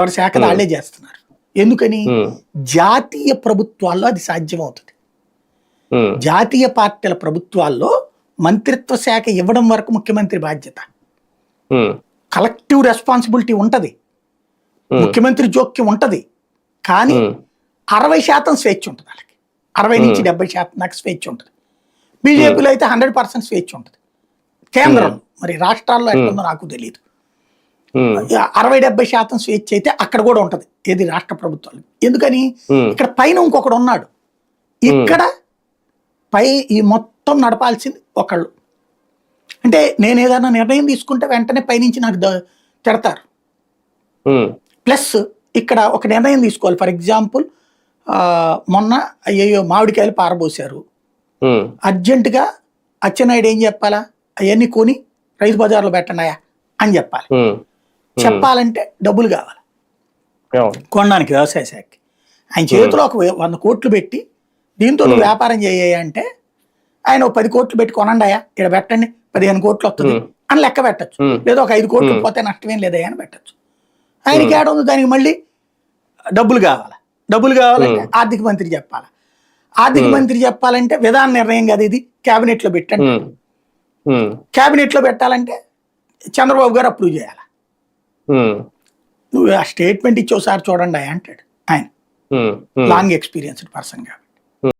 వారి శాఖ వాళ్ళే చేస్తున్నారు. ఎందుకని? ఉమ్, జాతీయ ప్రభుత్వాల్లో అది సాధ్యం అవుతుంది ఉమ్, జాతీయ పార్టీల ప్రభుత్వాల్లో మంత్రిత్వ శాఖ ఇవ్వడం వరకు ముఖ్యమంత్రి బాధ్యత. కలెక్టివ్ రెస్పాన్సిబిలిటీ ఉంటది. ముఖ్యమంత్రి జోక్యం ఉంటది. కానీ అరవై శాతం స్వేచ్ఛ ఉంటుంది వాళ్ళకి. అరవై నుంచి డెబ్బై శాతం దాకా స్వేచ్ఛ ఉంటుంది. బీజేపీలో అయితే హండ్రెడ్ పర్సెంట్ స్వేచ్ఛ ఉంటుంది. కేంద్రం. మరి రాష్ట్రాల్లో ఎట్లుందో నాకు తెలియదు అరవై డెబ్బై శాతం స్వేచ్ఛ అయితే అక్కడ కూడా ఉంటది ఏది రాష్ట్ర ప్రభుత్వాలు. ఎందుకని? ఇక్కడ పైన ఇంకొకడు ఉన్నాడు. ఇక్కడ పై ఈ మొత్తం నడపాల్సింది ఒకళ్ళు. అంటే నేను ఏదైనా నిర్ణయం తీసుకుంటే వెంటనే పైనుంచి నాకు తిడతారు. ప్లస్ ఇక్కడ ఒక నిర్ణయం తీసుకోవాలి. ఫర్ ఎగ్జాంపుల్ మొన్న అయ్యయ్యో మామిడికాయలు పారబోసారు. అర్జెంటుగా అచ్చెన్నాయుడు ఏం చెప్పాలా? అవన్నీ కొని రైతు బజార్లో పెట్టండియా అని చెప్పాలి. చెప్పాలంటే డబ్బులు కావాలి. కొనడానికి వ్యవసాయ శాఖకి. ఆయన చేతిలో ఒక వంద కోట్లు పెట్టి దీంతో నువ్వు వ్యాపారం చేయ అంటే ఆయన ఒక పది కోట్లు పెట్టి కొనండియా ఇక్కడ పెట్టండి పదిహేను కోట్లు వస్తుంది. అని లెక్క పెట్టచ్చు. లేదా ఒక ఐదు కోట్లు పోతే నష్టమేం లేదయ్యా అని పెట్టచ్చు. ఆయనకి ఏడ ఉంది దానికి మళ్ళీ డబ్బులు కావాలి. డబ్బులు కావాలంటే ఆర్థిక మంత్రి చెప్పాలి? ఆర్థిక మంత్రి చెప్పాలంటే విధాన నిర్ణయం కదా ఇది. cabinet లో పెట్టండి. ఉమ్, ఉమ్, cabinet లో పెట్టాలంటే చంద్రబాబు గారు అప్రూవ్ చేయాలి? నువ్వు ఆ స్టేట్మెంట్ ఇచ్చి ఒకసారి చూడండి అంటాడు ఆయన. లాంగ్ ఎక్స్పీరియన్స్డ్ పర్సన్ కాబట్టి